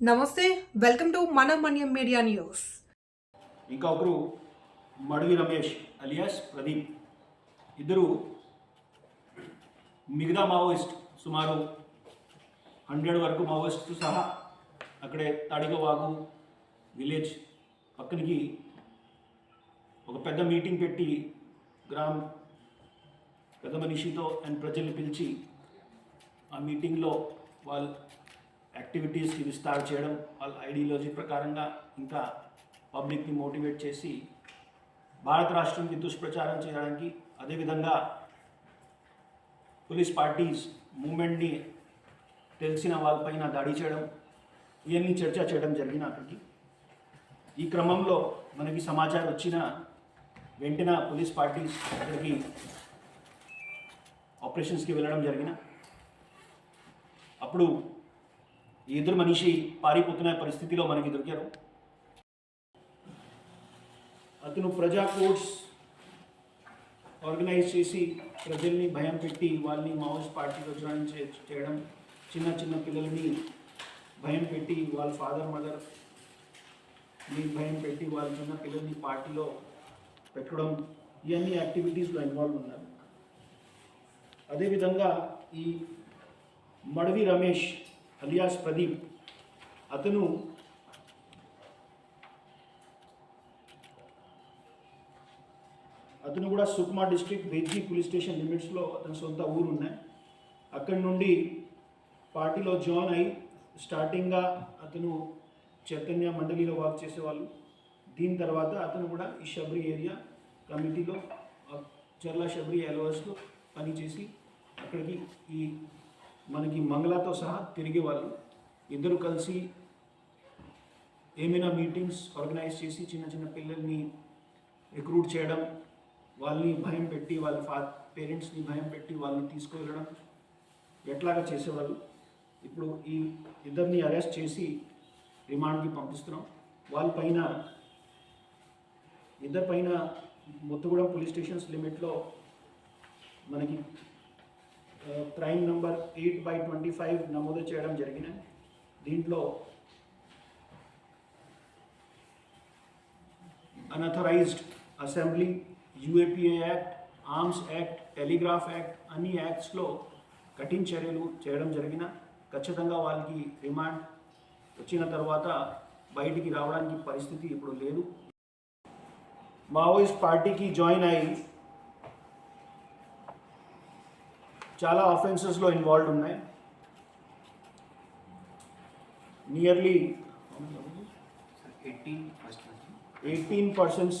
నమస్తే welcome to మన మన్యం media news. ఇంకా ఒకరు మడవి రమేష్ అలియాస్ ప్రదీప్. ఇద్దరు మిగతా మావోయిస్ట్ సుమారు హండ్రెడ్ వరకు మావోయిస్ట్ సహా అక్కడే తాడిగవాగు విలేజ్ పక్కనికి ఒక పెద్ద మీటింగ్ పెట్టి గ్రామ్ పెద్ద మనిషితో అండ్ ప్రజల్ని పిలిచి ఆ మీటింగ్లో వాళ్ళు యాక్టివిటీస్కి విస్తార చేయడం వాళ్ళ ఐడియాలజీ ప్రకారంగా ఇంకా పబ్లిక్ని మోటివేట్ చేసి భారత రాష్ట్రంకి దుష్ప్రచారం చేయడానికి అదేవిధంగా పోలీస్ పార్టీస్ మూమెంట్ని తెలిసిన వాళ్ళపైన దాడి చేయడం ఇవన్నీ చర్చ చేయడం జరిగిన అక్కడికి. ఈ క్రమంలో మనకి సమాచారం వచ్చిన వెంటనే పోలీస్ పార్టీస్ అక్కడికి ఆపరేషన్స్కి వెళ్ళడం జరిగిన. అప్పుడు ఈ ఇద్దరు మనిషి పారిపోతున్న పరిస్థితిలో మనకి దొరికారు. అతను ప్రజా కోర్ట్స్ ఆర్గనైజ్ చేసి ప్రజల్ని భయం పెట్టి వాళ్ళని మావోయిస్ట్ పార్టీలో జాయిన్ చే చేయడం చిన్న చిన్న పిల్లల్ని భయం పెట్టి వాళ్ళ ఫాదర్ మదర్ని భయం పెట్టి వాళ్ళ చిన్న పిల్లల్ని పార్టీలో పెట్టడం ఇవన్నీ యాక్టివిటీస్లో ఇన్వాల్వ్ ఉన్నారు. అదేవిధంగా ఈ మడవి రమేష్ అలియాస్ ప్రదీప్. అతను అతను కూడా Sukma district Bejji police station లిమిట్స్లో అతని సొంత ఊరు ఉన్నాయి అక్కడి నుండి పార్టీలో జాయిన్ అయి స్టార్టింగ్గా అతను చైతన్య మండలిలో వర్క్ చేసేవాళ్ళు. దీని తర్వాత అతను కూడా ఈ షబ్రి ఏరియా కమిటీలో ఆ చర్ల షబ్రి ఎలవర్స్లో పనిచేసి అక్కడికి ఈ మనకి మంగళతో సహా తిరిగేవాళ్ళు ఇద్దరు కలిసి ఏమైనా మీటింగ్స్ ఆర్గనైజ్ చేసి చిన్న చిన్న పిల్లల్ని రిక్రూట్ చేయడం వాళ్ళని భయం పెట్టి వాళ్ళ ఫా పేరెంట్స్ని భయం పెట్టి వాళ్ళని తీసుకువెళ్ళడం ఎట్లాగా చేసేవాళ్ళు? ఇప్పుడు ఈ ఇద్దరిని అరెస్ట్ చేసి రిమాండ్కి పంపిస్తున్నాం. వాళ్ళపైన ఇద్దరి పైన ముత్తగూడెం పోలీస్ స్టేషన్స్ లిమిట్లో మనకి crime number eight by twenty five నమోదు చేయడం జరిగిన దీంట్లో unauthorised assembly UAPA act arms act telegraph act అన్ని యాక్ట్స్లో కఠిన చర్యలు చేయడం జరిగిన ఖచ్చితంగా వాళ్ళకి రిమాండ్ వచ్చిన తర్వాత బయటికి రావడానికి పరిస్థితి ఇప్పుడు లేదు. మావోయిస్ట్ పార్టీకి జాయిన్ అయ్యి చాలా ఆఫెన్సెస్లో ఇన్వాల్వ్ ఉన్నాయి. నియర్లీ ఎయిటీన్ పర్సన్స్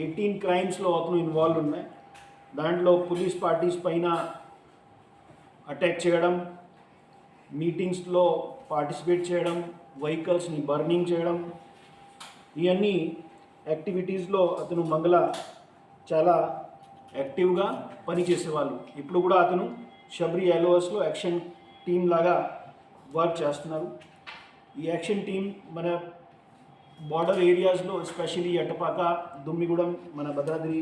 ఎయిటీన్ క్రైమ్స్లో అతను ఇన్వాల్వ్ ఉన్నాయి. దాంట్లో పోలీస్ పార్టీస్ పైన అటాక్ చేయడం మీటింగ్స్లో పార్టిసిపేట్ చేయడం వెహికల్స్ని బర్నింగ్ చేయడం ఇవన్నీ యాక్టివిటీస్లో అతను మంగళ చాలా యాక్టివ్గా పనిచేసేవాళ్ళు. ఇప్పుడు కూడా అతను షబ్రి ఎల్ఓఎస్లో యాక్షన్ టీం లాగా వర్క్ చేస్తున్నారు. ఈ యాక్షన్ టీం మన బార్డర్ ఏరియాస్లో ఎస్పెషలీ అటపాక దుమ్మిగూడెం మన భద్రాద్రి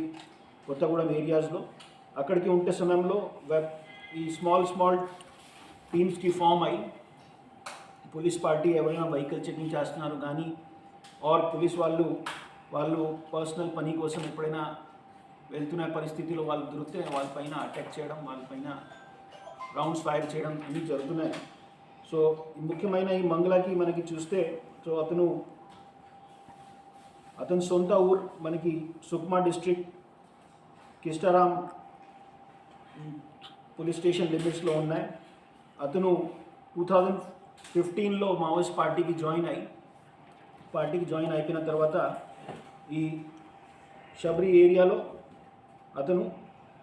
కొత్తగూడెం ఏరియాస్లో అక్కడికి ఉంటే సమయంలో ఈ స్మాల్ స్మాల్ టీమ్స్కి ఫామ్ అయ్యి పోలీస్ పార్టీ ఎవరైనా వెహికల్ చెకింగ్ చేస్తున్నారు కానీ ఆర్ పోలీస్ వాళ్ళు వాళ్ళు పర్సనల్ పని కోసం ఎప్పుడైనా వెళ్తున్న పరిస్థితిలో వాళ్ళు దొరికితే వాళ్ళపైన అటాక్ చేయడం వాళ్ళపైన రౌండ్స్ ఫైర్ చేయడం అన్నీ జరుగుతున్నాయి. సో ముఖ్యమైన ఈ మంగళకి మనకి చూస్తే సో అతను అతని సొంత ఊరు మనకి Sukma district Kistaram police station లిమిట్స్లో ఉన్నాయి. అతను టూ థౌజండ్ ఫిఫ్టీన్లో మావోయిస్ట్ పార్టీకి జాయిన్ అయ్యి పార్టీకి జాయిన్ అయిపోయిన తర్వాత ఈ శబరి ఏరియాలో అతను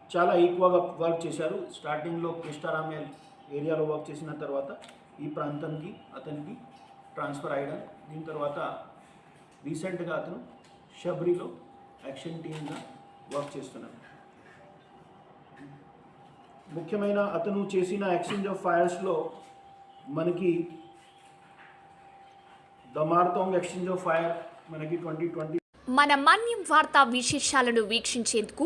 చాలా ఎక్కువగా వర్క్ చేశారు. స్టార్టింగ్లో కృష్ణారామే ఏరియాలో వర్క్ చేసిన తర్వాత ఈ ప్రాంతానికి అతనికి ట్రాన్స్ఫర్ అయ్యడం దీని తర్వాత రీసెంట్గా అతను షబ్రిలో యాక్షన్ టీమ్గా వర్క్ చేస్తున్నాడు. ముఖ్యమైన అతను చేసిన ఎక్స్చేంజ్ ఆఫ్ ఫైర్స్లో మనకి దమార్తోంగ్ ఎక్స్చేంజ్ ఆఫ్ ఫైర్ మనకి ట్వంటీ ట్వంటీ మన మన్యం వార్తా విశేషాలను వీక్షించేందుకు